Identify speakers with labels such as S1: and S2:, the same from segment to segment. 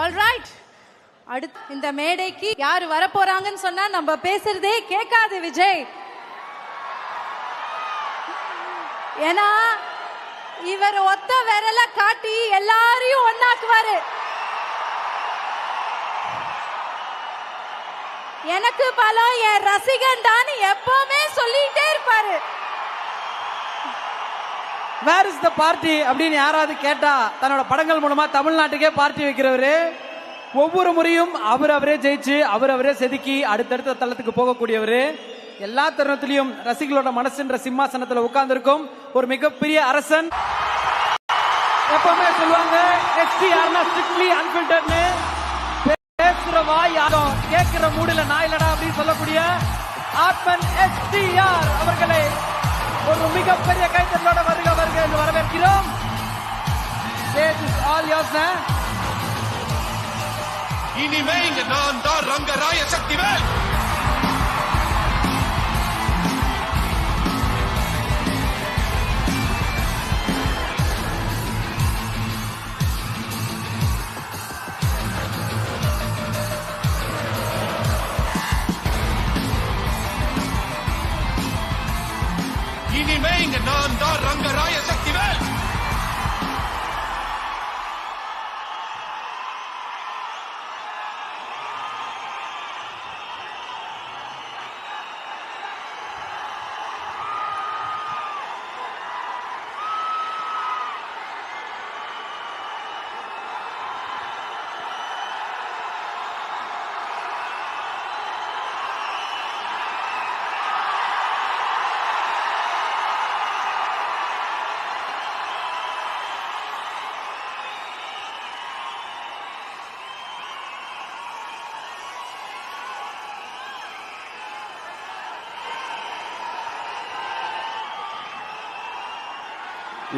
S1: Alright அடுத்து இந்த மேடைக்கு யார் வரப்போறாங்கன்னு சொன்னா நம்ம பேசுறதே கேட்காது விஜய். ஏன்னா இவர் ஒத்த விரல காட்டி எல்லாரையும் ஒன்னாக்குவாரு எனக்கு பலம் என் ரசிகன் தான் எப்பவுமே சொல்லிட்டே இருப்பாரு.
S2: வேர் இஸ் த பார்ட்டி அப்படின்னு யாராவது கேட்டா தன்னோட படங்கள் மூலமா தமிழ்நாட்டுக்கே பார்ட்டி வைக்கிறவரு. ஒவ்வொரு முறையும் அவர் அவரே ஜெயிச்சு அவர் அவரே செதுக்கி அடுத்தடுத்த தளத்துக்கு போகக்கூடியவரு. எல்லா தருணத்திலையும் ரசிகளோட மனசுன்ற சிம்மாசனத்துல உட்கார்ந்திருக்கும் ஒரு மிகப்பெரிய அரசன். எப்பவுமே சொல்லுவாங்க எஸ்டி யாருன்னா ஸ்ட்ரிக்ட்லி அன்பில்டர்னு பேசுற வாய் யாரும் கேட்கிற மூடுல நாயிலடா அப்படின்னு சொல்லக்கூடிய ஆத்மன் எஸ்டிஆர் அவர்களை. ஒரு மிகப்பெரிய கைத்தட்டலோட வருக வருக என்று வரவேற்கிறோம். Stage is
S3: இனிமே இங்க நான் தான் ரங்கராய சக்திவேல்.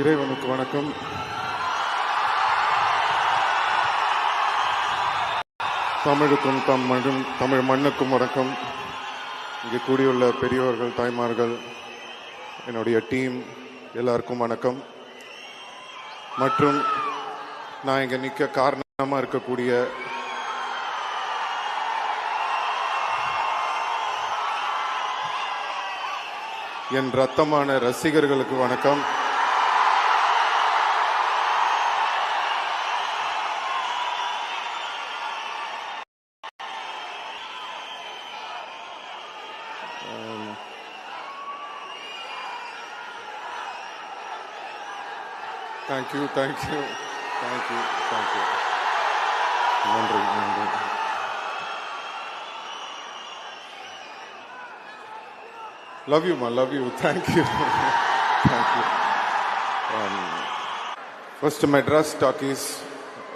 S4: இறைவனுக்கு வணக்கம். தமிழுக்கும் தம் மண்ணும் தமிழ் மண்ணுக்கும் வணக்கம். இங்கே கூடியுள்ள பெரியோர்கள் தாய்மார்கள் என்னுடைய டீம் எல்லாருக்கும் வணக்கம். மற்றும் நான் இங்கே நிற்க காரணமாக இருக்கக்கூடிய என் ரத்தமான ரசிகர்களுக்கு வணக்கம். தேங்க்யூ தேங்க்யூ தேங்க்யூ தேங்க்யூ நன்றி நன்றி. லவ் யூ மா love you thank you thank you you first Madras talkies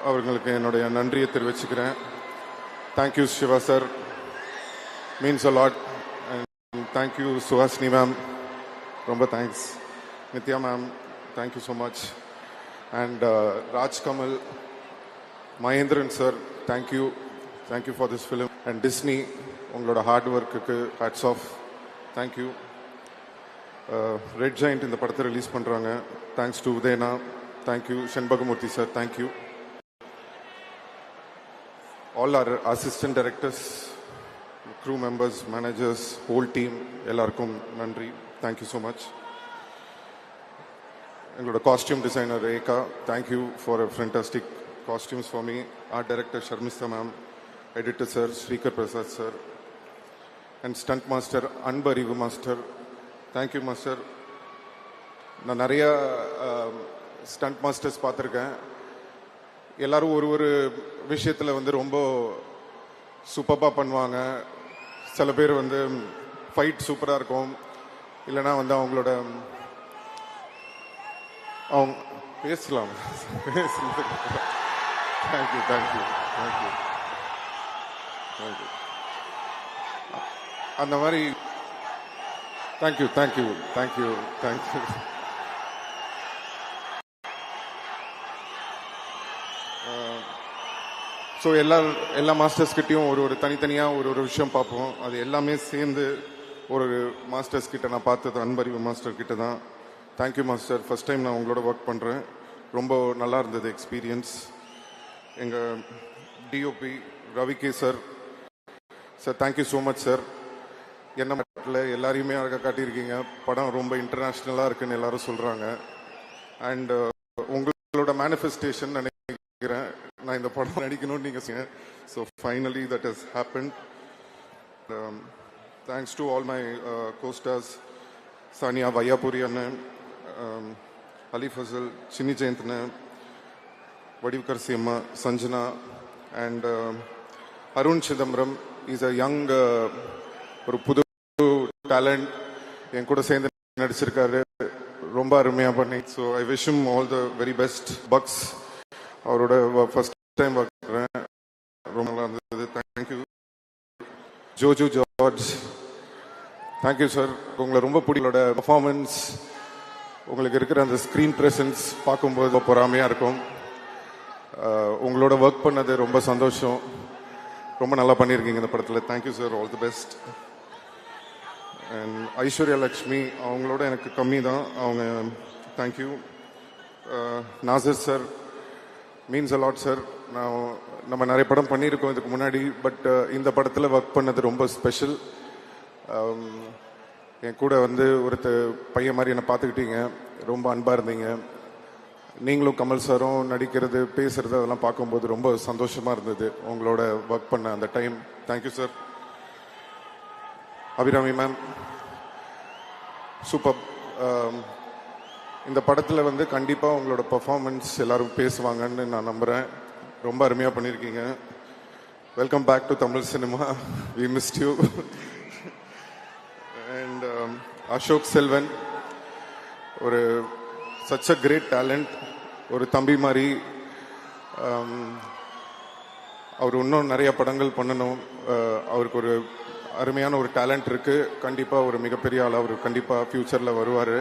S4: அவர்களுக்கு என்னுடைய நன்றியை தெரிவிச்சுக்கிறேன். Thank you Shiva sir means a lot and thank you Suhasini ma'am ரொம்ப thanks Nithya ma'am thank you so much and Raj Kamal Mahendran sir thank you thank you for this film and Disney உங்களோட hard ஒர்க்குக்கு hats off thank you red giant இந்த படத்தை release பண்ணுறாங்க thanks to உதயனா thank you Shenbagamoorthy sir thank you all our assistant directors crew members managers whole team எல்லாருக்கும் நன்றி. Thank you so much எங்களோட costume designer Rekha thank you for a fantastic costumes for me art director Sharmistha ma'am editor sir Sreekar Prasad sir and stunt master Anbariv master thank you master நான் நிறையா stunt um, masters பார்த்துருக்கேன். எல்லாரும் ஒரு ஒரு விஷயத்தில் வந்து ரொம்ப சூப்பராக பண்ணுவாங்க. சில பேர் வந்து ஃபைட் சூப்பராக இருக்கும். இல்லைன்னா வந்து அவங்களோட அவங்க பேசலாம். தேங்க்யூ தேங்க்யூ தேங்க்யூ தேங்க்யூ அந்த மாதிரி thank you thank you thank you thank you so எல்லா எல்லா மாஸ்டர்ஸ்கிட்டையும் ஒரு ஒரு தனித்தனியாக ஒரு ஒரு விஷயம் பார்ப்போம். அது எல்லாமே சேர்ந்து ஒரு மாஸ்டர்ஸ் கிட்ட நான் பார்த்தது அன்பறிவு மாஸ்டர் கிட்ட தான். தேங்க்யூ மாஸ்டர் ஃபர்ஸ்ட் டைம் நான் உங்களோட ஒர்க் பண்ணுறேன் ரொம்ப நல்லா இருந்தது எக்ஸ்பீரியன்ஸ் எங்கள் DOP Ravi K sir sir thank you so much sir என்ன மட்டும் எல்லாரையுமே அழகாக காட்டியிருக்கீங்க. படம் ரொம்ப இன்டர்நேஷ்னலாக இருக்குன்னு எல்லாரும் சொல்கிறாங்க அண்டு uh, உங்களோட மேனிஃபெஸ்டேஷன் நினைக்கிறேன். நான் இந்த படம் நடிக்கணும்னு நீங்கள் சொன்னீங்க. So finally that has happened thanks to all my costars Saniya Vaiyapuri அண்ணன் அலி ஃபசல் சின்னி ஜெயந்தன அண்ணன் Vadivukkarasi Sanjana and Arun Chidambaram is a young ஒரு புது டேலண்ட் என் கூட சேர்ந்து நடிச்சிருக்காரு. ரொம்ப அருமையாக பண்ணி. So I wish him all the very best bugs அவரோட ஃபர்ஸ்ட் டைம் பார்க்குறேன் ரொம்ப நல்லா இருந்தது. Thank you Joju George thank you sir உங்களை ரொம்ப பிடிக்கலோட பர்ஃபார்மன்ஸ் உங்களுக்கு இருக்கிற அந்த ஸ்க்ரீன் ப்ரெசன்ஸ் பார்க்கும்போது பொறாமையாக இருக்கும். உங்களோட ஒர்க் பண்ணது ரொம்ப சந்தோஷம். ரொம்ப நல்லா பண்ணியிருக்கீங்க இந்த படத்தில். Thank you sir all the best and Aishwarya Lakshmi அவங்களோட எனக்கு கம்மி தான். அவங்க thank you Nassar sir means a lot sir நான் நம்ம நிறைய படம் பண்ணியிருக்கோம் இதுக்கு முன்னாடி பட் இந்த படத்தில் ஒர்க் பண்ணது ரொம்ப ஸ்பெஷல் என் கூட வந்து ஒருத்த பையன் மாதிரி என்னை பார்த்துக்கிட்டீங்க. ரொம்ப அன்பாக இருந்தீங்க. நீங்களும் கமல் சாரும் நடிக்கிறது பேசுறது அதெல்லாம் பார்க்கும்போது ரொம்ப சந்தோஷமா இருந்தது. உங்களோட ஒர்க் பண்ண அந்த time thank you sir Abirami ma'am super இந்த படத்தில் வந்து கண்டிப்பாக உங்களோட பர்ஃபார்மன்ஸ் எல்லாரும் பேசுவாங்கன்னு நான் நம்புகிறேன் ரொம்ப அருமையாக பண்ணியிருக்கீங்க. Welcome back to Tamil cinema we missed you Ashok Selvan ஒரு சச் அ கிரேட் டேலண்ட் ஒரு தம்பி மாதிரி um, அவர் இன்னும் நிறைய படங்கள் பண்ணணும். அவருக்கு ஒரு அருமையான ஒரு டேலண்ட் இருக்குது கண்டிப்பாக ஒரு மிகப்பெரிய ஆள் அவர் கண்டிப்பாக ஃப்யூச்சரில் வருவார்.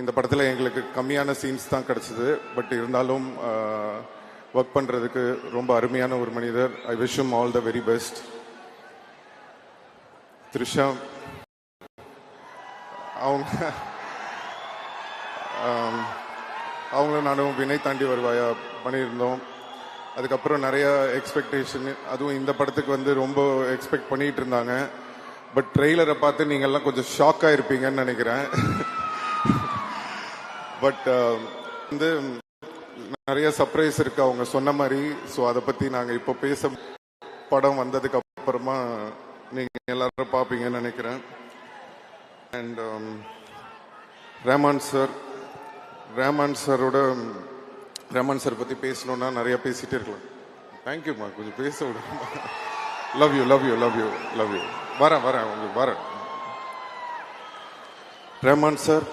S4: இந்த படத்தில் எங்களுக்கு கம்மியான சீன்ஸ் தான் கிடச்சிது. பட் இருந்தாலும் ஒர்க் பண்ணுறதுக்கு ரொம்ப அருமையான ஒரு மனிதர். I wish all the very best Trisha அவங்க அவங்களும் நானும் வினை தாண்டி வருவாயா பண்ணியிருந்தோம். அதுக்கப்புறம் நிறைய எக்ஸ்பெக்டேஷன் அதுவும் இந்த படத்துக்கு வந்து ரொம்ப எக்ஸ்பெக்ட் பண்ணிட்டு இருந்தாங்க. பட் ட்ரெய்லரை பார்த்து நீங்கள்லாம் கொஞ்சம் ஷாக்காக இருப்பீங்கன்னு நினைக்கிறேன். பட் வந்து நிறைய சர்ப்ரைஸ் இருக்கு அவங்க சொன்ன மாதிரி. ஸோ அதை பற்றி நாங்கள் இப்போ பேச படம் வந்ததுக்கு அப்புறமா நீங்கள் எல்லாரும் பார்ப்பீங்கன்னு நினைக்கிறேன். அண்ட் ரேமான் சார் ரேமான் சாரோட ரேமான் சார் பற்றி பேசணுன்னா நிறைய பேசிகிட்டே இருக்கலாம். தேங்க்யூம்மா கொஞ்சம் பேச விடுங்க love you love you love you love you வரேன் வரேன் உங்களுக்கு வரேன். ரேமான் சார்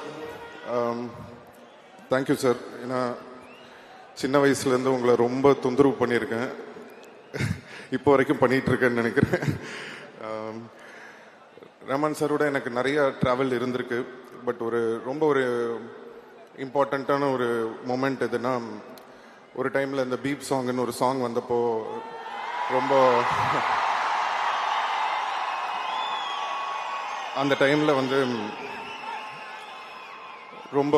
S4: தேங்க்யூ சார் ஏன்னா சின்ன வயசுலேருந்து உங்களை ரொம்ப தொந்தரவு பண்ணியிருக்கேன். இப்போ வரைக்கும் பண்ணிகிட்ருக்கேன்னு நினைக்கிறேன். Um, ரமன் சாரோட எனக்கு நிறைய ட்ராவல் இருந்திருக்கு. பட் ஒரு ரொம்ப ஒரு இம்பார்ட்டண்ட்டான ஒரு மூமெண்ட் எதுனா ஒரு டைமில் இந்த பீப் சாங்னு ஒரு சாங் வந்தப்போ ரொம்ப அந்த டைமில் வந்து ரொம்ப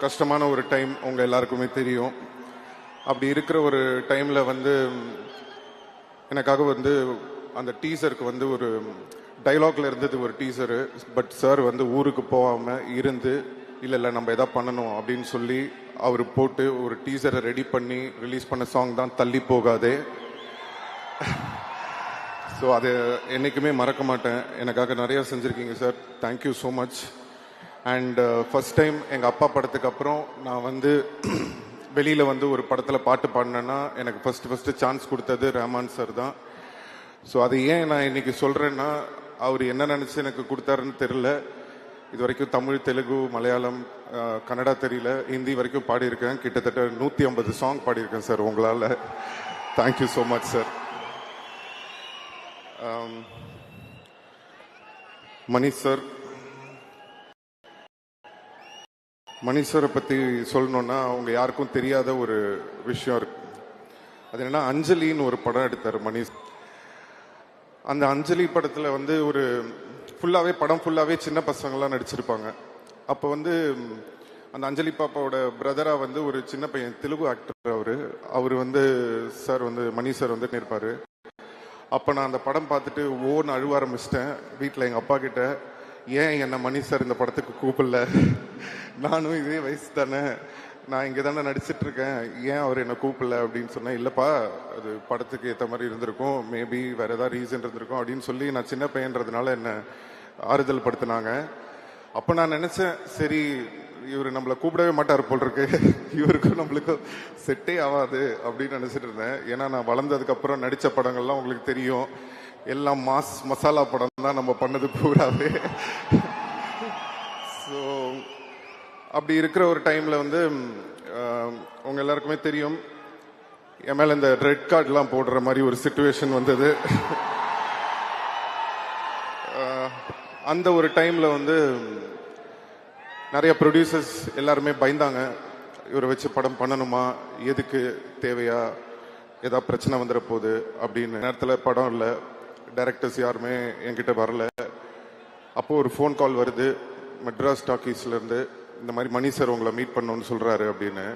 S4: கஷ்டமான ஒரு டைம் உங்கள் எல்லாருக்குமே தெரியும். அப்படி இருக்கிற ஒரு டைமில் வந்து எனக்காக வந்து அந்த டீசருக்கு வந்து ஒரு டைலாக்ல இருந்தது ஒரு டீசரு பட் சார் வந்து ஊருக்கு போகாம இருந்து இல்ல இல்ல நம்ம எதா பண்ணணும் அப்படின்னு சொல்லி அவர் போட்டு ஒரு டீசரை ரெடி பண்ணி ரிலீஸ் பண்ண சாங் தான் தள்ளி போகாதே. ஸோ அது என்றைக்குமே மறக்க மாட்டேன். எனக்காக நிறைய செஞ்சுருக்கீங்க sir thank you so much and first time எங்கள் அப்பா படத்துக்கு அப்புறம் நான் வந்து வெளியில் வந்து ஒரு படத்தில் பாட்டு பாடினேன்னா எனக்கு ஃபஸ்ட்டு ஃபஸ்ட்டு சான்ஸ் கொடுத்தது ரஹ்மான் சார் தான். ஸோ அது ஏன் நான் இன்றைக்கி சொல்கிறேன்னா அவர் என்ன நினச்சி எனக்கு கொடுத்தாருன்னு தெரில இது வரைக்கும் தமிழ் தெலுங்கு மலையாளம் கன்னடா தெரியல. ஹிந்தி வரைக்கும் பாடியிருக்கேன். கிட்டத்தட்ட நூற்றி ஐம்பது சாங் பாடியிருக்கேன் சார் உங்களால். Thank you so much sir Manish sir Manish பற்றி சொல்லணுன்னா அவங்க யாருக்கும் தெரியாத ஒரு விஷயம் இருக்கு. அது என்னன்னா அஞ்சலின்னு ஒரு படம் எடுத்தார் மணிஷ் அந்த அஞ்சலி படத்தில் வந்து ஒரு ஃபுல்லாகவே படம் ஃபுல்லாகவே சின்ன பசங்களாம் நடிச்சிருப்பாங்க. அப்போ வந்து அந்த அஞ்சலி பாப்பாவோட பிரதராக வந்து ஒரு சின்ன பையன் தெலுங்கு ஆக்டர் அவர். அவர் வந்து சார் வந்து மணி சார் வந்து இருப்பாரு அப்போ நான் அந்த படம் பார்த்துட்டு ஓன்னு அழுவ ஆரம்பிச்சிட்டேன். வீட்டில் எங்கள் அப்பா கிட்ட ஏன் என்னை மணி சார் இந்த படத்துக்கு கூப்பிடல? நானும் இதே வயசு தானே. நான் இங்கே தானே நடிச்சிட்டு இருக்கேன் ஏன் அவர் என்னை கூப்பிடல அப்படின்னு சொன்னேன். இல்லைப்பா அது படத்துக்கு ஏற்ற மாதிரி இருந்திருக்கும். மேபி வேற ஏதாவது ரீசன் இருந்திருக்கும் அப்படின்னு சொல்லி நான் சின்ன பையன்றதுனால என்னை ஆறுதல் படுத்தினாங்க. அப்போ நான் நினச்சேன் சரி இவர் நம்மளை கூப்பிடவே மாட்டார் போல் இருக்கு இவருக்கும் நம்மளுக்கும் செட்டே ஆகாது அப்படின்னு நினச்சிட்டு இருந்தேன். ஏன்னா நான் வளர்ந்ததுக்கப்புறம் நடித்த படங்கள்லாம் உங்களுக்கு தெரியும். எல்லாம் மாஸ் மசாலா படம் தான் நம்ம பண்ணது பூராவே. ஸோ அப்படி இருக்கிற ஒரு டைம்ல வந்து உங்கள் உங்க எல்லாருக்குமே தெரியும். என் மேல இந்த ரெட் கார்ட்லாம் போடுற மாதிரி ஒரு சுச்சுவேஷன் வந்தது. அந்த ஒரு டைம்ல வந்து நிறைய ப்ரொடியூசர்ஸ் எல்லாருமே பயந்தாங்க. இவரை வச்சு படம் பண்ணணுமா? எதுக்கு? தேவையா? ஏதா பிரச்சனை வந்துட போகுது அப்படின்னு. நேரத்தில் படம் இல்லை. டைரக்டர்ஸ் யாருமே என்கிட்ட வரல. அப்போ ஒரு ஃபோன் கால் வருது. மெட்ராஸ் டாக்கீஸ்லேருந்து இந்த மாதிரி மணி சார் உங்களை மீட் பண்ணணும்னு சொல்கிறாரு அப்படின்னு.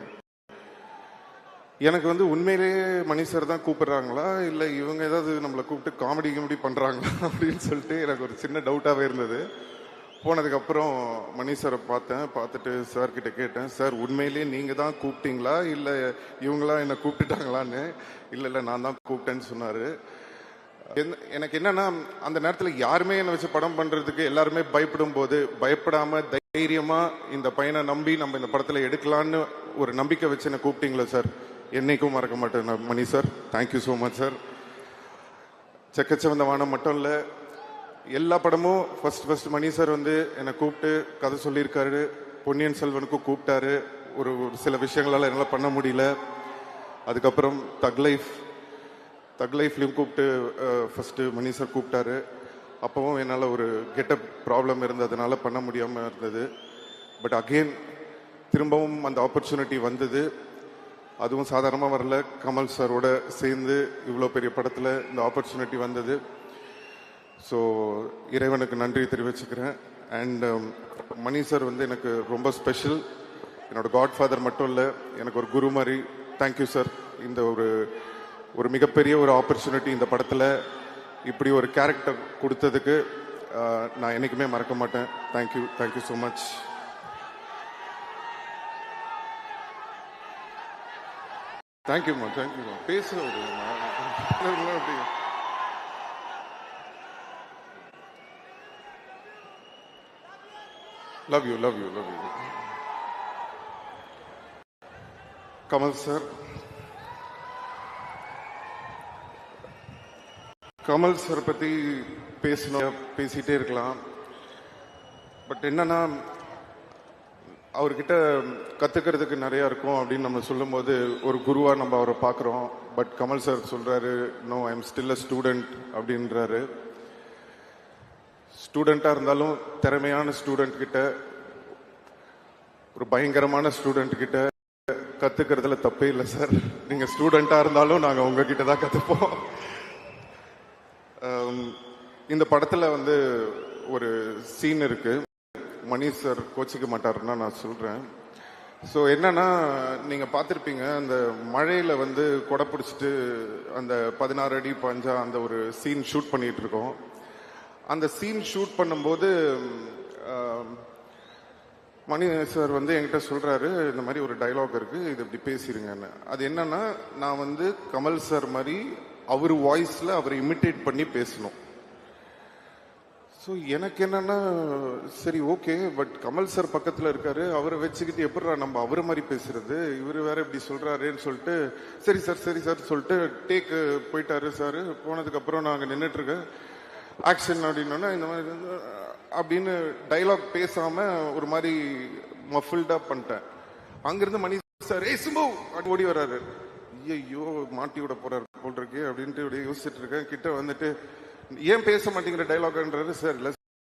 S4: எனக்கு வந்து உண்மையிலேயே மணி சார் தான் கூப்பிடுறாங்களா? இல்லை இவங்க ஏதாவது நம்மளை கூப்பிட்டு காமெடி கிமெடி பண்ணுறாங்களா அப்படின்னு சொல்லிட்டு எனக்கு ஒரு சின்ன டவுட்டாகவே இருந்தது. போனதுக்கப்புறம் மணி சாரை பார்த்தேன் பார்த்துட்டு சார்கிட்ட கேட்டேன் சார் உண்மையிலேயே நீங்கள் தான் கூப்பிட்டீங்களா? இல்லை இவங்களாம் என்னை கூப்பிட்டுட்டாங்களான்னு? இல்லை இல்லை நான் தான் கூப்பிட்டேன்னு சொன்னார். எனக்கு என்னன்னா அந்த நேரத்துல யாருமே என்னை வச்சு படம் பண்றதுக்கு எல்லாருமே பயப்படும் போது பயப்படாம தைரியமா இந்த பையனை நம்பி நம்ம இந்த படத்துல எடுக்கலான்னு ஒரு நம்பிக்கை வச்சு என்ன கூப்பிட்டீங்களா சார்? என்னைக்கும் மறக்க மாட்டேன் Mani sir. Thank you so much sir. Chekka Chivantha Vaanam மட்டும் இல்லை எல்லா படமும் ஃபர்ஸ்ட் ஃபர்ஸ்ட் மணி சார் வந்து என்னை கூப்பிட்டு கதை சொல்லியிருக்காரு. பொன்னியின் செல்வனுக்கும் கூப்பிட்டாரு. ஒரு ஒரு சில விஷயங்களால் என்னால் பண்ண முடியல. அதுக்கப்புறம் தக் லைஃப் தக் லைஃப்லையும் கூப்பிட்டு ஃபஸ்ட்டு மணி சார் கூப்பிட்டாரு. அப்பவும் என்னால் ஒரு கெட்டப் ப்ராப்ளம் இருந்ததுனால பண்ண முடியாமல் இருந்தது. பட் அகெயின் திரும்பவும் அந்த ஆப்பர்ச்சுனிட்டி வந்தது. அதுவும் சாதாரணமாக வரல. கமல் சாரோட சேர்ந்து இவ்வளோ பெரிய படத்தில் இந்த ஆப்பர்ச்சுனிட்டி வந்தது. ஸோ இறைவனுக்கு நன்றி தெரிவிச்சுக்கிறேன். அண்ட் um, மணி சார் வந்து எனக்கு ரொம்ப ஸ்பெஷல் என்னோட காட்ஃபாதர் மட்டும் இல்லை எனக்கு ஒரு குரு மாதிரி. தேங்க்யூ சார் இந்த ஒரு ஒரு மிகப்பெரிய ஒரு ஆப்பர்ச்சுனிட்டி இந்த படத்தில் இப்படி ஒரு கேரக்டர் கொடுத்ததுக்கு நான் என்றைக்குமே மறக்க மாட்டேன். தேங்க்யூ தேங்க்யூ ஸோ மச் தேங்க்யூம்மா தேங்க்யூம்மா பேசுகிற அப்படி love you love you love you Kamal sir Kamal sir பத்தி பேசணும் பேசிட்டே இருக்கலாம். பட் என்னன்னா அவர்கிட்ட கத்துக்கிறதுக்கு நிறைய இருக்கும் அப்படின்னு நம்ம சொல்லும்போது ஒரு குருவா நம்ம அவரை பார்க்குறோம் பட் கமல் சார் சொல்றாரு no I am still a student அப்படின்றாரு. ஸ்டூடெண்டா இருந்தாலும் திறமையான ஸ்டூடெண்ட் கிட்ட ஒரு பயங்கரமான ஸ்டூடெண்ட் கிட்ட கத்துக்கிறதுல தப்பே இல்லை சார். நீங்க ஸ்டூடெண்டா இருந்தாலும் நாங்க உங்ககிட்ட தான் கத்துப்போம். இந்த படத்துல வந்து ஒரு சீன் இருக்கு. மணி சார் கோச்சிக்க மாட்டாருன்னா நான் சொல்றேன். ஸோ என்னன்னா நீங்க பார்த்துருப்பீங்க அந்த மழையில வந்து கொடை பிடிச்சிட்டு அந்த பதினாறு அடி பஞ்சா அந்த ஒரு சீன் ஷூட் பண்ணிட்டு இருக்கோம் அந்த சீன் ஷூட் பண்ணும்போது மணி சார் வந்து என்கிட்ட சொல்றாரு இந்த மாதிரி ஒரு டைலாக் இருக்கு இது இப்படி பேசிடுங்கன்னு அது என்னன்னா நான் வந்து கமல் சார் மாதிரி அவர் வாய்ஸில் அவரை இமிட்டேட் பண்ணி பேசணும். ஸோ எனக்கு என்னன்னா சரி ஓகே பட் கமல் சார் பக்கத்தில் இருக்காரு அவரை வச்சுக்கிட்டு எப்படிடா நம்ம அவரை மாதிரி பேசுறது? இவர் வேற இப்படி சொல்றாருன்னு சொல்லிட்டு சரி சார் சரி சார் சொல்லிட்டு டேக் போயிட்டாரு சார் போனதுக்கப்புறம் நாங்கள் நின்றுட்டு இருக்கேன். ஆக்ஷன் அப்படின்னோன்னா இந்த மாதிரி அப்படின்னு டைலாக் பேசாம ஒரு மாதிரி மஃபில்டா பண்ணிட்டேன். அங்கிருந்து மணி சார் ஏ சும்பு! அப்படி ஓடி வர்றாரு. ஐயோ மாட்டி விட போறாரு போல் இருக்கு அப்படின்ட்டு இப்படி யோசிச்சுட்டு இருக்கேன். கிட்ட வந்துட்டு ஏன் பேச மாட்டேங்கிற டைலாக்ன்றது சார் இல்ல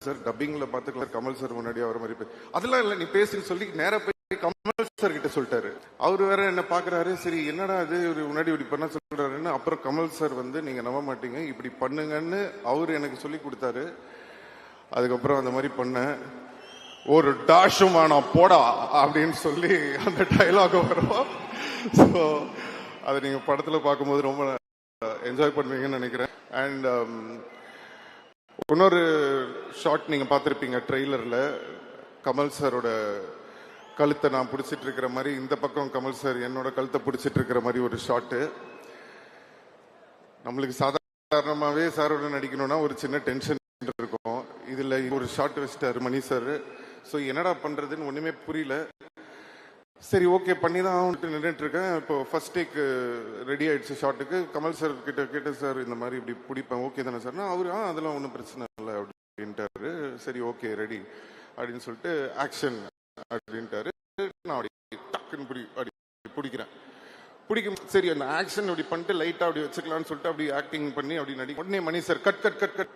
S4: சார் டப்பிங்ல பாத்துக்கலாம். கமல் சார் முன்னாடி அவர் மாதிரி அதெல்லாம் இல்ல நீ பேசுன்னு சொல்லி நேரா போய் கமல் சார் கிட்ட சொல்லிட்டாரு. அவர் வேற என்ன பாக்குறாரு? சரி என்னடா இது? இவரு முன்னாடி இப்படி பண்ண சொல்றாருன்னு அப்புறம் கமல் சார் வந்து நீங்க நம்ப மாட்டீங்க. இப்படி பண்ணுங்கன்னு அவர் எனக்கு சொல்லி கொடுத்தாரு. அதுக்கப்புறம் அந்த மாதிரி பண்ணேன். ஒரு டாஷும் போடா அப்படின்னு சொல்லி அந்த டைலாக் வரும். ஸோ அதை நீங்கள் படத்தில் பார்க்கும்போது ரொம்ப என்ஜாய் பண்ணுவீங்கன்னு நினைக்கிறேன். அண்ட் um, இன்னொரு ஷாட் நீங்கள் பார்த்துருப்பீங்க ட்ரெய்லரில் கமல் சாரோட கழுத்தை நான் பிடிச்சிட்டு இருக்கிற மாதிரி இந்த பக்கம் கமல் சார் என்னோட கழுத்தை பிடிச்சிட்டு இருக்கிற மாதிரி ஒரு ஷாட்டு நம்மளுக்கு சாதாரணமாகவே சாரோட நடிக்கணும்னா ஒரு சின்ன டென்ஷன் இருக்கும். இதில் ஒரு ஷார்ட் வச்சிட்டாரு மணி சார். ஸோ என்னடா பண்ணுறதுன்னு ஒன்றுமே புரியல. சரி ஓகே பண்ணி தான் ஆகணும்ட்டு நின்றுட்டு இருக்கேன் இப்போ ஃபர்ஸ்ட் டேக் ரெடி ஆயிடுச்சு ஷாட்டுக்கு கமல் சார் கிட்ட கேட்ட சார் இந்த மாதிரி இப்படி பிடிப்பேன் ஓகே தானே சார்னா அவரு ஆ அதெல்லாம் ஒன்றும் பிரச்சனை இல்லை அப்படின்ட்டாரு. சரி ஓகே ரெடி அப்படின்னு சொல்லிட்டு ஆக்ஷன் அப்படின்ட்டாரு. நான் அப்படி டக்குன்னு பிடி அப்படி பிடிக்கிறேன். பிடிக்கும் சரி அந்த ஆக்ஷன் அப்படி பண்ணிட்டு லைட்டாக அப்படி வச்சுக்கலாம்னு சொல்லிட்டு அப்படி ஆக்டிங் பண்ணி அப்படி நடி உடனே Mani sir cut cut cut cut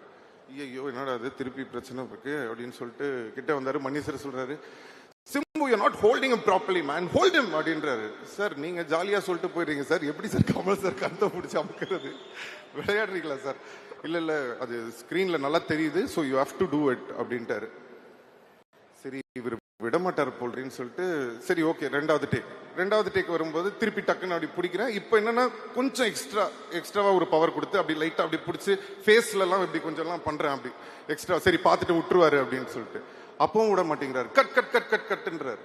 S4: ஐயோ என்னடா அது திருப்பி பிரச்சனை இருக்கு அப்படின்னு சொல்லிட்டு கிட்ட வந்தாரு. மணி சார் சொல்றாரு Simbu you not holding properly man hold him அப்படின்றாரு. சார் நீங்க ஜாலியா சொல்லிட்டு போயிடுறீங்க சார் எப்படி சார் கமல் சார் கந்த பிடிச்சி அமைக்கிறது? விளையாடுறீங்களா சார் இல்ல இல்ல. அது ஸ்கிரீன்ல நல்லா தெரியுது so you have to do it அப்படின்ட்டாரு. சரி இவர் விடமாட்டார் போல்றேன்னு சொல்லிட்டு சரி ஓகே ரெண்டாவது டேக் ரெண்டாவது டேக் வரும்போது திருப்பி டக்குன்னு அப்படி பிடிக்கிறேன். இப்போ என்னன்னா கொஞ்சம் எக்ஸ்ட்ரா எக்ஸ்ட்ராவா ஒரு பவர் கொடுத்து அப்படி லைட்டா அப்படி பிடிச்சி ஃபேஸ்லலாம் இப்படி கொஞ்சம்லாம் பண்ணுறேன் பண்றேன் அப்படி. எக்ஸ்ட்ரா சரி பார்த்துட்டு விட்டுருவாரு அப்படின்னு சொல்லிட்டு. அப்பவும் விட மாட்டேங்கிறாரு. கட் கட் கட் கட் கட்டுன்றார்.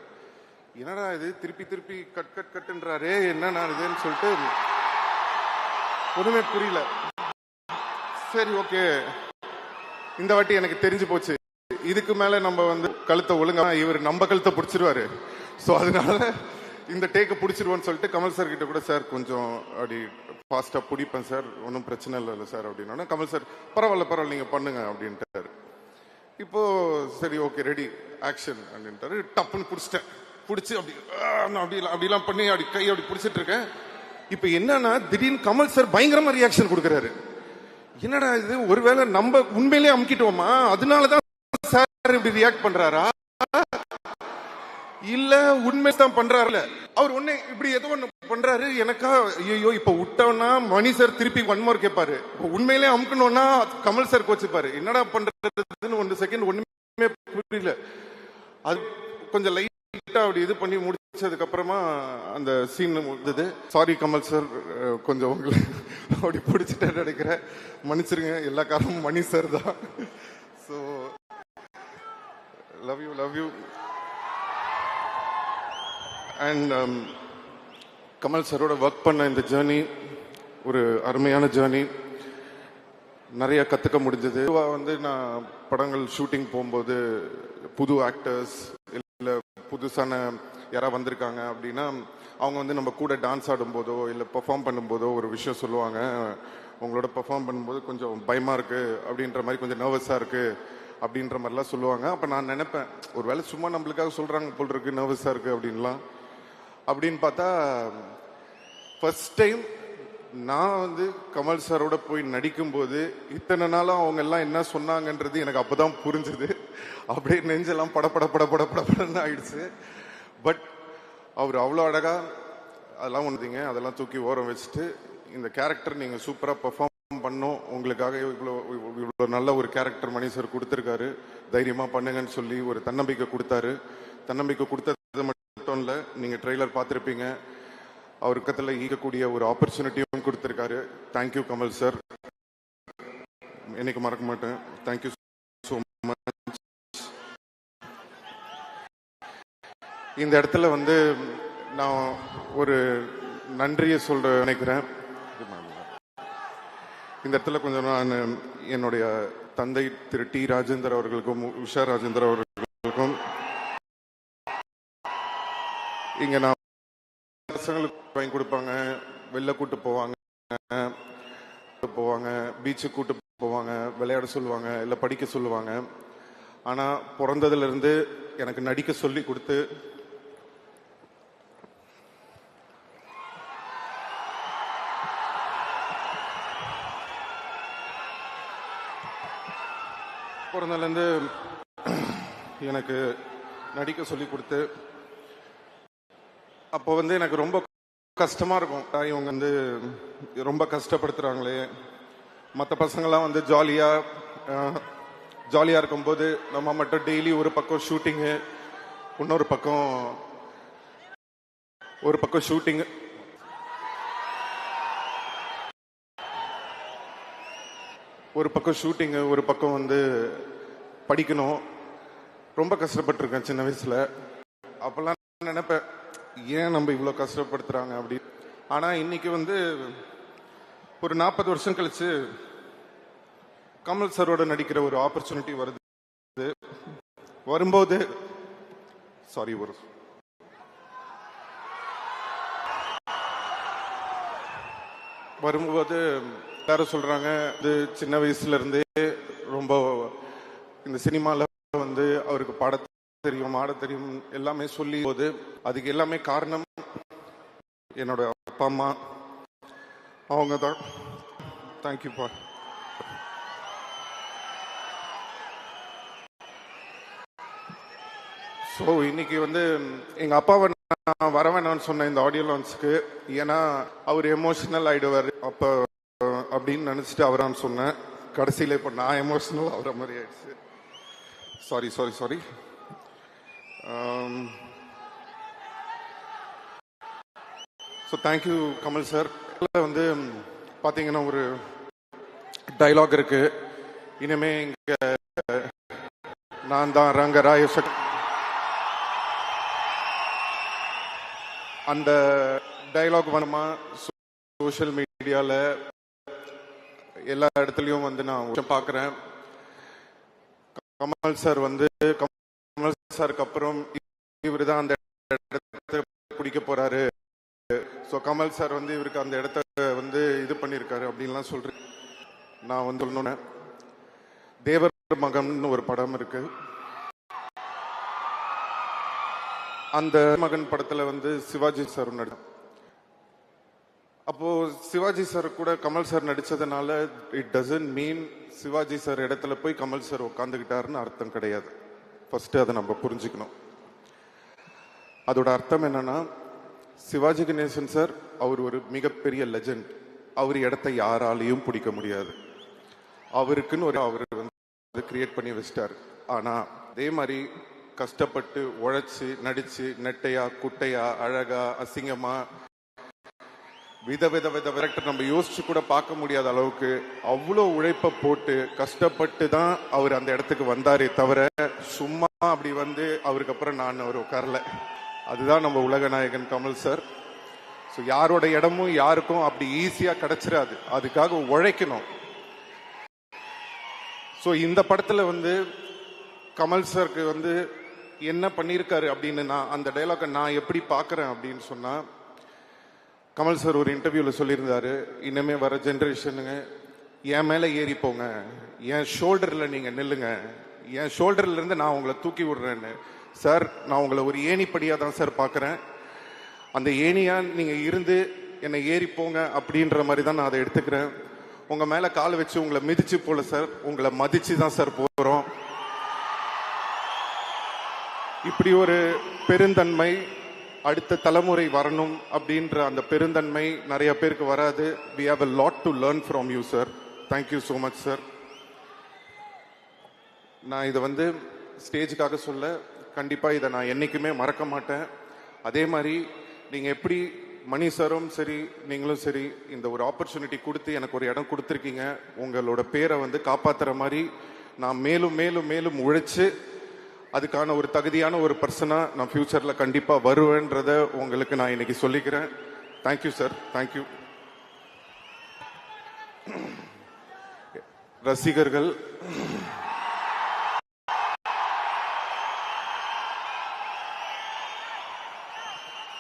S4: என்னடா இது? திருப்பி திருப்பி கட் கட் கட்டுன்றாரே என்ன நான் இதுன்னு சொல்லிட்டு ஒண்ணுமே புரியல. சரி ஓகே. இந்த வாட்டி எனக்கு தெரிஞ்சு போச்சு. இதுக்கு மேல நம்ம வந்து கழுத்தை ஒழுங்கா இவர் நம்ம கழுத்தை பிடிச்சிருவாரு. ஸோ அதனால இந்த டேக்கை பிடிச்சிருவோன்னு சொல்லிட்டு கமல் சார் கிட்ட கூட சார் கொஞ்சம் அப்படி ஃபாஸ்ட்டாக பிடிப்பேன் சார் ஒன்றும் பிரச்சனை இல்லை சார் அப்படின்னா கமல் சார் பரவாயில்ல பரவாயில்ல நீங்கள் பண்ணுங்க அப்படின்ட்டு இப்போ சரி ஓகே ரெடி ஆக்ஷன் அப்படின்ட்டாரு. டப்புன்னு பிடிச்சிட்டேன். பிடிச்சி அப்படி நான் அப்படி அப்படிலாம் பண்ணி அப்படி கை அப்படி பிடிச்சிட்டு இருக்கேன். இப்போ என்னன்னா திடீர்னு கமல் சார் பயங்கரமா ரியாக்ஷன் கொடுக்குறாரு. என்னடா இது? ஒருவேளை நம்ம உண்மையிலேயே அமுக்கிட்டோமா? அதனாலதான் சார் இப்படி ரியாக்ட் பண்றாரா? இல்ல உண்மை தான் பண்றாருல அவர் ஒண்ணு இப்படி ஏதோ ஒண்ணு பண்றாரு எனக்கா ஐயோ இப்ப விட்டோம்னா மணி சார் திருப்பி ஒன் மார்க் கேட்பாரு இப்ப அமுக்கணும்னா கமல் சார் கோச்சுப்பாரு. என்னடா பண்றதுன்னு ஒன்று செகண்ட் ஒண்ணுமே புரியல. அது கொஞ்சம் லைட்டா அப்படி இது பண்ணி முடிச்சதுக்கு அப்புறமா அந்த சீன் முடிஞ்சது. சாரி கமல் சார் கொஞ்சம் உங்களை அப்படி பிடிச்சிட்டு நினைக்கிறேன். மன்னிச்சிருங்க எல்லா காரணமும் மணி சார் தான். So love you love you and Kamal சாரோட ஒர்க் பண்ண இந்த ஜேர்னி ஒரு அருமையான ஜேர்னி நிறைய கற்றுக்க முடிஞ்சது. பொதுவாக வந்து நான் படங்கள் ஷூட்டிங் போகும்போது புது ஆக்டர்ஸ் இல்லை புதுசான யாராவது வந்திருக்காங்க அப்படின்னா அவங்க வந்து நம்ம கூட டான்ஸ் ஆடும்போதோ இல்லை பெர்ஃபார்ம் பண்ணும்போதோ ஒரு விஷயம் சொல்லுவாங்க. உங்களோட பெர்ஃபார்ம் பண்ணும்போது கொஞ்சம் பயமாக இருக்குது அப்படின்ற மாதிரி கொஞ்சம் நர்வஸாக இருக்குது அப்படின்ற மாதிரிலாம் சொல்லுவாங்க. அப்போ நான் நினைப்பேன் ஒருவேளை சும்மா நம்மளுக்காக சொல்கிறாங்க போல் இருக்குது நர்வஸாக இருக்குது அப்படின்லாம் அப்படின்னு பார்த்தா ஃபர்ஸ்ட் டைம் நான் வந்து கமல் சாரோட போய் நடிக்கும்போது இத்தனை நாளாக அவங்க எல்லாம் என்ன சொன்னாங்கன்றது எனக்கு அப்பதான் புரிஞ்சுது. அப்படியே நெஞ்செல்லாம் படபட படபட படபடன்னு ஆயிடுச்சு. பட் அவர் அவ்வளோ அழகா அதெல்லாம் ஒன்றுங்க அதெல்லாம் தூக்கி ஓரம் வச்சுட்டு இந்த கேரக்டர் நீங்க சூப்பரா பெர்ஃபார்ம் பண்ணோம். உங்களுக்காக இவ்வளோ இவ்வளோ நல்ல ஒரு கேரக்டர் மணி சார் கொடுத்துருக்காரு. தைரியமா பண்ணுங்கன்னு சொல்லி ஒரு தன்னம்பிக்கை கொடுத்தாரு. தன்னம்பிக்கை கொடுத்தது மட்டும் இல்ல நீங்க ட்ரெய்லர் பார்த்துருப்பீங்க. அவர் கத்தில் ஈக்கக்கூடிய ஒரு ஆப்பர்ச்சுனிட்டியும் கொடுத்துருக்காரு. தேங்க்யூ கமல் சார் என்னைக்கு மறக்க மாட்டேன். தேங்க்யூ ஸோ மச் இந்த இடத்துல வந்து நான் ஒரு நன்றியை சொல்ற நினைக்கிறேன். இந்த இடத்துல கொஞ்சம் நான் என்னுடைய தந்தை திரு டி. ராஜேந்தர் அவர்களுக்கும் உஷா ராஜேந்தர் அவர்களுக்கும் இங்க நான் பசங்களுக்கு வாங்கி கொடுப்பாங்க. வெளில கூட்டு போவாங்க. கூட்டு போவாங்க. பீச்சு கூட்டு போவாங்க. விளையாட சொல்லுவாங்க. இல்ல படிக்க சொல்லுவாங்க. ஆனா பிறந்ததுல இருந்து எனக்கு நடிக்க சொல்லி கொடுத்து பிறந்ததுல இருந்து எனக்கு நடிக்க சொல்லி கொடுத்து அப்போ வந்து எனக்கு ரொம்ப கஷ்டமாக இருக்கும். இவங்க வந்து ரொம்ப கஷ்டப்படுத்துகிறாங்களே மற்ற பசங்கள்லாம் வந்து ஜாலியாக ஜாலியாக இருக்கும்போது நம்ம மட்டும் டெய்லி ஒரு பக்கம் ஷூட்டிங்கு இன்னொரு பக்கம் ஒரு பக்கம் ஷூட்டிங்கு. ஒரு பக்கம் ஷூட்டிங்கு ஒரு பக்கம் வந்து படிக்கணும். ரொம்ப கஷ்டப்பட்டிருக்கேன் சின்ன வயசில். அப்போல்லாம் நினைப்பேன் ஏன் நம்ம இவ்வளோ கஷ்டப்படுத்துறாங்க அப்படி? ஆனா இன்னைக்கு வந்து ஒரு நாற்பது வருஷம் கழிச்சு கமல் சரோட நடிக்கிற ஒரு ஆப்பர்ச்சுனிட்டி வருது. வரும்போது சாரி ஒரு வரும்போது எல்லாரும் சொல்றாங்க இது சின்ன வயசுல இருந்தே ரொம்ப இந்த சினிமாவில் வந்து அவருக்கு படத்தை தெரியும் ஆட தெரியும் எல்லாமே சொல்லி போது அதுக்கு எல்லாமே காரணம் என்னோட அப்பா அம்மா. அவங்க தான் தேங்க்யூப்பா ஸோ இன்னைக்கு வந்து எங்க அப்பாவை நான் வர வேணாம்னு சொன்னேன் இந்த ஆடியோ லான்ச்சுக்கு ஏன்னா அவர் எமோஷனல் ஆகிடுவார் அப்போ அப்படின்னு நினைச்சிட்டு அவரான்னு சொன்னேன். கடைசியில் இப்போ நான் எமோஷனல் ஆகிற மாதிரி ஆயிடுச்சு. Sorry sorry sorry so thank you Kamal sir வந்து um, பார்த்தீங்கன்னா ஒரு டைலாக் இருக்கு. இனிமே இங்க நான் தான் ரங்கராய சக் அந்த டைலாக் வேணுமா சோஷியல் மீடியாவில் எல்லா இடத்துலையும் வந்து நான் பார்க்குறேன் கமல் சார் வந்து கமல் சாருக்கு அப்புறம் இவர் தான் அந்த இடத்த பிடிக்க போறாரு. ஸோ கமல் சார் வந்து இவருக்கு அந்த இடத்த வந்து இது பண்ணியிருக்காரு அப்படின்லாம் சொல்றேன். நான் வந்து சொல்லணும்னு தேவர் மகன் ஒரு படம் இருக்கு. அந்த மகன் படத்துல வந்து சிவாஜி சார் நடி அப்போ சிவாஜி சார் கூட Kamal sir நடிச்சதுனால it doesn't mean Sivaji sir இடத்துல போய் கமல் சார் உட்காந்துக்கிட்டாருன்னு அர்த்தம் கிடையாது. ஃபஸ்ட்டு அதை நம்ம புரிஞ்சுக்கணும். அதோட அர்த்தம் என்னன்னா சிவாஜி கணேசன் சார் அவர் ஒரு மிகப்பெரிய லெஜண்ட் அவர் இடத்த யாராலையும் பிடிக்க முடியாது. அவருக்குன்னு ஒரு அவர் வந்து கிரியேட் பண்ணி வச்சிட்டார். ஆனால் அதே மாதிரி கஷ்டப்பட்டு உழைச்சி நடித்து நெட்டையா குட்டையா அழகா அசிங்கமாக வித வித வித விரக்டர் நம்ம யோசிச்சு கூட பார்க்க முடியாத அளவுக்கு அவ்வளோ உழைப்பை போட்டு கஷ்டப்பட்டு தான் அவர் அந்த இடத்துக்கு வந்தாரே தவிர சும்மா அப்படி வந்து அவருக்கு அப்புறம் நான் அவர் உட்காரல. அதுதான் நம்ம உலக நாயகன் கமல் சார். ஸோ யாரோட இடமும் யாருக்கும் அப்படி ஈஸியாக கிடைச்சிடாது அதுக்காக உழைக்கணும். ஸோ இந்த படத்தில் வந்து கமல் சாருக்கு வந்து என்ன பண்ணியிருக்காரு அப்படின்னு நான் அந்த டைலாக்கை நான் எப்படி பார்க்குறேன் அப்படின்னு சொன்னால் கமல் சார் ஒரு இன்டர்வியூவில் சொல்லியிருந்தாரு இனிமே வர ஜென்ரேஷனுங்க என் மேலே ஏறி போங்க. என் ஷோல்டரில் நீங்கள் நில்லுங்க. என் ஷோல்டர்ல இருந்து நான் உங்களை தூக்கி விடுறேன்னு. சார் நான் உங்களை ஒரு ஏணிப்படியாக தான் சார் பார்க்குறேன் அந்த ஏணியாக நீங்கள் இருந்து என்னை ஏறி போங்க அப்படின்ற மாதிரி தான் நான் அதை எடுத்துக்கிறேன். உங்கள் மேலே கால் வச்சு உங்களை மிதிச்சு போல சார். உங்களை மதிச்சு தான் சார் போகிறோம் இப்படி ஒரு பெருந்தன்மை அடுத்த தலைமுறை வரணும் அப்படின்ற அந்த பெருந்தன்மை நிறைய பேருக்கு வராது. We have a lot to learn from you sir thank you so much sir நான் இதை வந்து ஸ்டேஜுக்காக சொல்ல கண்டிப்பாக இதை நான் என்றைக்குமே மறக்க மாட்டேன். அதே மாதிரி நீங்கள் எப்படி மணி சாரும் சரி நீங்களும் சரி இந்த ஒரு ஆப்பர்ச்சுனிட்டி கொடுத்து எனக்கு ஒரு இடம் கொடுத்துருக்கீங்க உங்களோட பேரை வந்து காப்பாற்றுற மாதிரி நான் மேலும் மேலும் மேலும் உழைச்சி அதுக்கான ஒரு தகுதியான ஒரு பர்சனாக நான் ஃப்யூச்சரில் கண்டிப்பாக வருவேன்றத உங்களுக்கு நான் இன்னைக்கு சொல்லிக்கிறேன். தேங்க்யூ சார் தேங்க்யூ ரசிகர்கள்.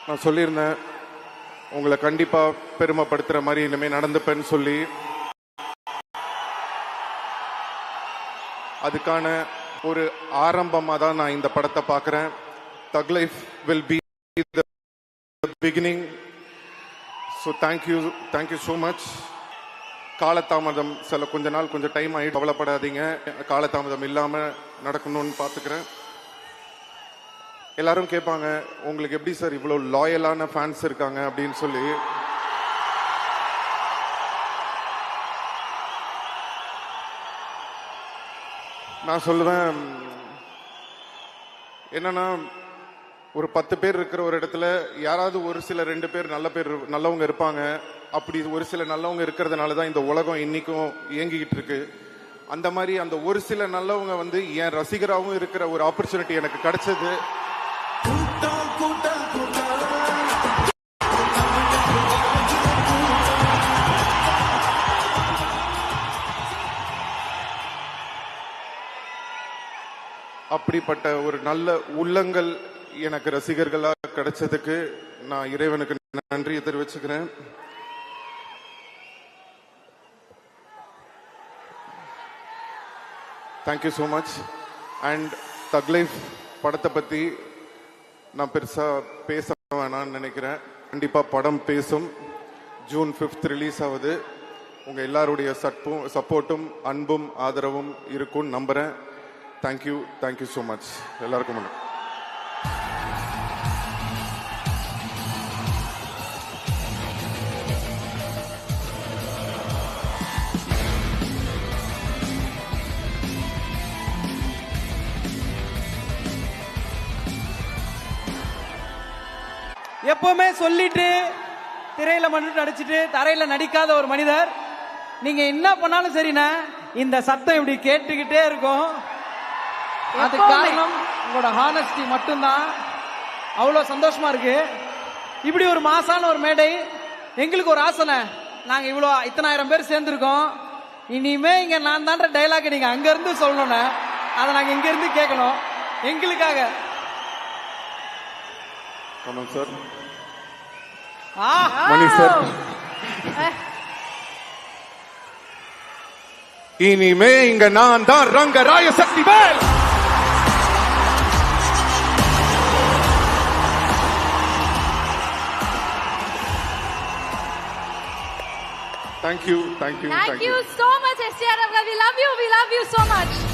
S4: நான் சொல்லியிருந்தேன் உங்களை கண்டிப்பாக பெருமைப்படுத்துகிற மாதிரி இனிமேல் நடந்துப்பேன்னு சொல்லி. அதுக்கான ஒரு ஆரம்பமாக தான் நான் இந்த படத்தை பார்க்குறேன். Thug life will be the beginning so thank you thank you so much காலதாமதம் சில கொஞ்ச நாள் கொஞ்சம் டைம் ஆகி கவலைப்படாதீங்க. காலதாமதம் இல்லாமல் நடக்கணும்னு பார்த்துக்கிறேன். எல்லாரும் கேட்பாங்க உங்களுக்கு எப்படி சார் இவ்வளோ லாயலான ஃபேன்ஸ் இருக்காங்க? அப்படின்னு சொல்லி. நான் சொல்லுவேன் என்னன்னா ஒரு பத்து பேர் இருக்கிற ஒரு இடத்துல யாராவது ஒரு சில ரெண்டு பேர் நல்ல பேர் நல்லவங்க இருப்பாங்க. அப்படி ஒரு சில நல்லவங்க இருக்கிறதுனால தான் இந்த உலகம் இன்னைக்கும் இயங்கிக்கிட்டு இருக்கு. அந்த மாதிரி அந்த ஒரு சில நல்லவங்க வந்து என் ரசிகராகவும் இருக்கிற ஒரு ஆப்பர்ச்சுனிட்டி எனக்கு கிடைச்சது. அப்படிப்பட்ட ஒரு நல்ல உள்ளங்கள் எனக்கு ரசிகர்களாக கிடைச்சதுக்கு நான் இறைவனுக்கு நன்றியை தெரிவிச்சுக்கிறேன். Thank you so much and thug life படத்தை பற்றி நான் பெருசாக பேச வேணான்னு நினைக்கிறேன். கண்டிப்பாக படம் பேசும். ஜூன் ஃபிஃப்த் ரிலீஸ் ஆகுது. உங்கள் எல்லாருடைய சட்பும் சப்போர்ட்டும் அன்பும் ஆதரவும் இருக்கும்னு நம்புகிறேன் தேங்க்யூ தேங்க்யூ ஸோ மச் எல்லாருக்கும் வணக்கம்
S2: எப்பவுமே சொல்லிட்டு திரையில மட்டும் நடிச்சிட்டு தரையில நடிக்காத ஒரு மனிதர். நீங்க என்ன பண்ணாலும் சரிண்ணா இந்த சத்தம் இப்படி கேட்டுக்கிட்டே இருக்கும். அது. காரணம் உங்களோட ஹானஸ்டி மட்டும்தான். அவ்வளோ சந்தோஷமா இருக்கு. இப்படி ஒரு மாசான ஒரு மேடை எங்களுக்கு ஒரு ஆசனை. நாங்க இவ்வளோ இத்தனாயிரம் பேர் சேர்ந்துருக்கோம். இனிமே இங்க நான் தான்ற டைலாக் நீங்க அங்க இருந்து சொல்லணும்னு அதை நாங்க இங்க இருந்து கேட்கணும். எங்களுக்காக.
S4: ஆமாம் சார்.
S2: ஆ!
S4: மணி சார். இனிமே இங்க நான் தான் ரங்க ராயசக்தி வேல் Thank you.
S1: Thank you. Thank, thank you. you so much, STRF. We love you. We love you so much.